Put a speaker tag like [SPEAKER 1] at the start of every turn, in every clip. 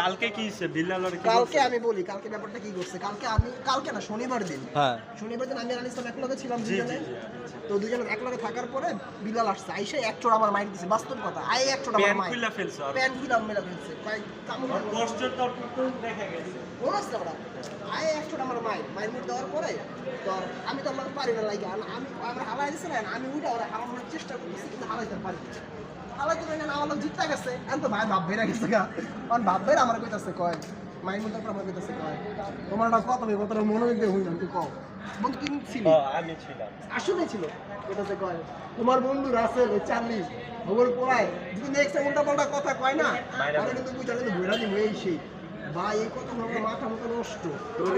[SPEAKER 1] কালকে কি হইছে? বিল্লালর কি
[SPEAKER 2] কালকে আমি বলি কালকে ব্যাপারটা কি করছে? কালকে আমি কালকে না শনিবার দিন।
[SPEAKER 3] হ্যাঁ।
[SPEAKER 2] শনিবার দিন আমি আর ইসলাম একলগে ছিলাম দুজনে। তো দুজনে একলগে থাকার পরে বিলাল আসছে। আইসে এক চোর আমার মাইর দিছে। বাস্তব কথা আই এক চোর আমার মাইর।
[SPEAKER 1] খুইলা ফেলছো
[SPEAKER 2] প্যান খুলে মেলা ফেলছে। কয় কামড়
[SPEAKER 1] ওর তো তো দেখা গেছে?
[SPEAKER 2] কোন ওরা। আই এক চোর আমার মাইর। মাইর মুখ দেওয়ার পরে তো আমি তো আমার পারি না লাগে আমি আমার হালাই দিছে না আমি উইটা ওরা হালানোর চেষ্টা করতেছি কিন্তু হালাইতে পারি না। হালাইতে পারি না আমার জিততে গেছে। এখন তো ভাই ভাব বেড়ে গেছে গা। কারণ ভাব বেড়ে আমার কইতাছে কয় মাইর মুখ দেওয়ার পর আমার কইতাছে কয় তোমার না কত নেই কতটা মনোযোগ দিয়ে হইলাম তুই কও। বন্ধু কি ছিল?
[SPEAKER 1] আমি ছিলাম।
[SPEAKER 2] আসলে ছিল। এটাতে কয় তোমার বন্ধু রাসেল ওই চার্লি ভূগোল পড়ায়। যদি নেক্সট উল্টা পাল্টা কথা কয় না
[SPEAKER 1] মাইরা
[SPEAKER 2] তাহলে কিন্তু বুঝা কিন্তু ভুইরা দিব এই সেই। ভাই এই কথা আমার মাথা মতো নষ্ট।
[SPEAKER 1] তোর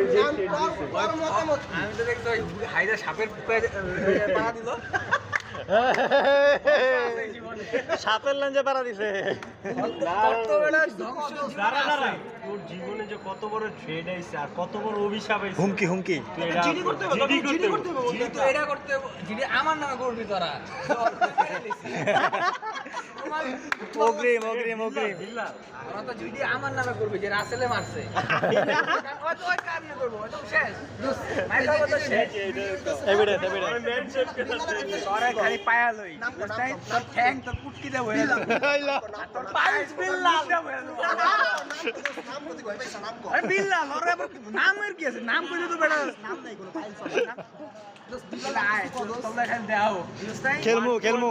[SPEAKER 2] আমি
[SPEAKER 4] তো দেখতো ওই সাপের পা দিল।
[SPEAKER 3] সাপের লাঞ্জে পাড়া দিছে।
[SPEAKER 1] দাঁড়া দাঁড়া। তোর জীবনে যে কত বড় ট্রেড আইছে আর কত বড় অভিশাপ আইছে
[SPEAKER 3] হুমকি হুমকি
[SPEAKER 2] জিডি করতে হবে,
[SPEAKER 1] জিডি করতে হবে।
[SPEAKER 4] জিডি তো এটা করতে জিডি আমার নামে করবি তোরা
[SPEAKER 3] অগ্রিম অগ্রিম অগ্রিম
[SPEAKER 4] ওরা তো জিডি আমার নামে করবি যে রাসেলে মারছে ওই তো ওই কারণে করব ওই তো শেষ মাইর খাব শেষ
[SPEAKER 3] এভিডেন্স এভিডেন্স
[SPEAKER 1] আমার man shape কে আছে।
[SPEAKER 4] তোরা খালি পায়া লই ঠ্যাং তোর পুটকি দেবো তোর পাইস বিল্লাল দেবো নামের কি আছে নাম কইলে তো বেটা
[SPEAKER 2] নাম নাই কোনো, ফাইল চলে। Just
[SPEAKER 4] বিল্লাল আয় তোমরা খালি দাও বুঝতাই
[SPEAKER 3] খেলমু খেলমু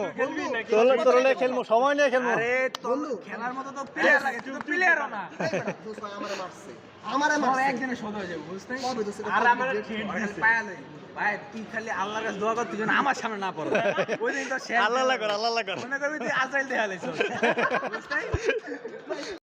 [SPEAKER 3] তোলে তোলে খেলমু সময় নিয়ে খেলমু
[SPEAKER 4] আরে তোর খেলার মতো তো প্লেয়ার লাগে তুই তো প্লেয়ারও না
[SPEAKER 2] এই বেটা, দোস্ত আমারে মারছে। আমারে মারছে।
[SPEAKER 4] একদিনে শোধ হয়ে যাবে বুঝতে
[SPEAKER 2] কবে দোস্ত? এটা
[SPEAKER 1] আর
[SPEAKER 2] কবে?
[SPEAKER 1] আমার
[SPEAKER 4] খালি
[SPEAKER 1] দিছে
[SPEAKER 4] পায়া লই। ভাই তুই খালি আল্লাহর কাছে দোয়া কর তুই যেন আমার সামনে না পড়ো ওই দিন তো
[SPEAKER 3] আল্লাহ আল্লাহ কর আল্লাহ কর
[SPEAKER 4] মনে করবি তুই আজরাইল দেখা লাইছ বুঝতাই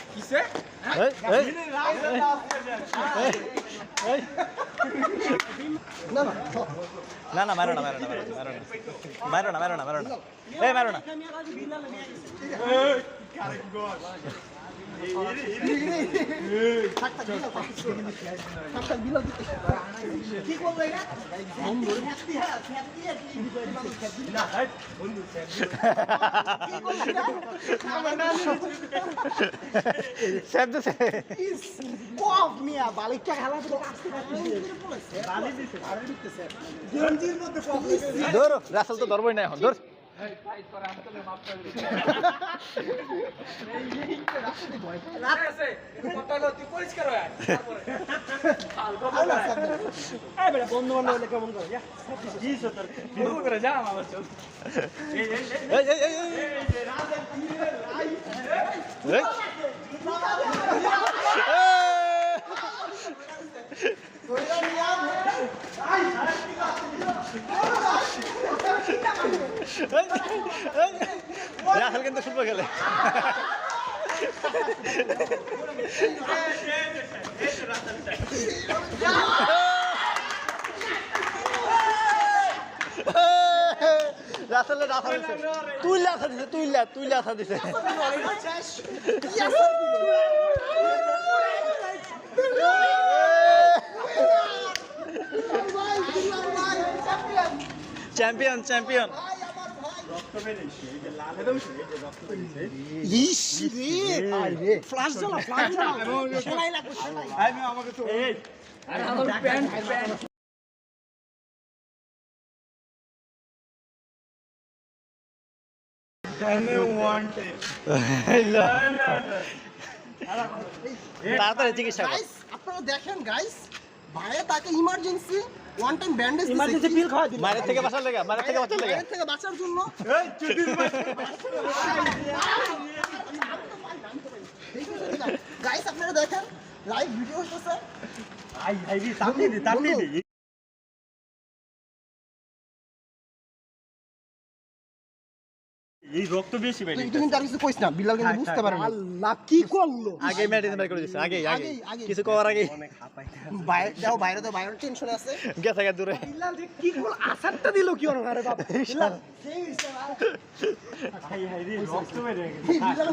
[SPEAKER 2] না, না,
[SPEAKER 3] মারো না মারো না মারো না মারো না মারো না মারো না এই মারো না
[SPEAKER 2] বালিকটা খেলা।
[SPEAKER 3] ধর রাসেল তো ধরবই না এখন ধর
[SPEAKER 4] রাত আছে। কথা হলো? তুই পরিষ্কার আয়। তারপরে।
[SPEAKER 2] আল্লাহ সাব্বির। এই বেটা, বন্ধু-বান্ধব কেমন করে?
[SPEAKER 4] যা। আমার চল
[SPEAKER 1] এই, এই, এই,
[SPEAKER 3] এই এই এই এই এই
[SPEAKER 2] ধইরা নিয়া,
[SPEAKER 3] রাসেল কিন্তু ফুটবল খেলে। রাসেল রাসা দিছে তুই লাথা দিছে তুই লা তুই লাথা দিছে।
[SPEAKER 2] চ্যাম্পিয়ন।
[SPEAKER 3] Champion
[SPEAKER 4] pant pant.
[SPEAKER 3] তাড়াতাড়ি চিকিৎসা
[SPEAKER 2] আপনারা দেখেন গাইস ভাইয়া তাকে emergency one time bandage emergency pill খাওয়া দিল।
[SPEAKER 3] মায়ের থেকে বাঁচার লাগা মায়ের থেকে বাঁচার লাগা।
[SPEAKER 2] মায়ের থেকে বাঁচার জন্য।
[SPEAKER 1] এই, চুদির ভাই।
[SPEAKER 2] গাইস আপনারা দেখেন লাইভ ভিডিও হচ্ছে
[SPEAKER 1] আই আই রে তাতে দি তাতে এই রক্ত বেশি ভাই
[SPEAKER 2] তুই কিন্তু আর কিছু কইছ না বিলাল কিন্তু বুঝতে পারে না আল্লাহ কি করল?
[SPEAKER 3] আগে মেডিসিন বের করে দিছে আগে আগে। কিছু কর আগে।
[SPEAKER 1] অনেক
[SPEAKER 2] বাইরে যাও বাইরে তো বাইরে টেনশনে আছে।
[SPEAKER 3] গেছে গা দূরে।
[SPEAKER 2] বিলাল যে কি বল আসারটা দিল কি ওর আরে বাপ বিলাল সেই
[SPEAKER 1] হাই হাই রে রক্ত বেড়ে গেছে।
[SPEAKER 2] বিলাল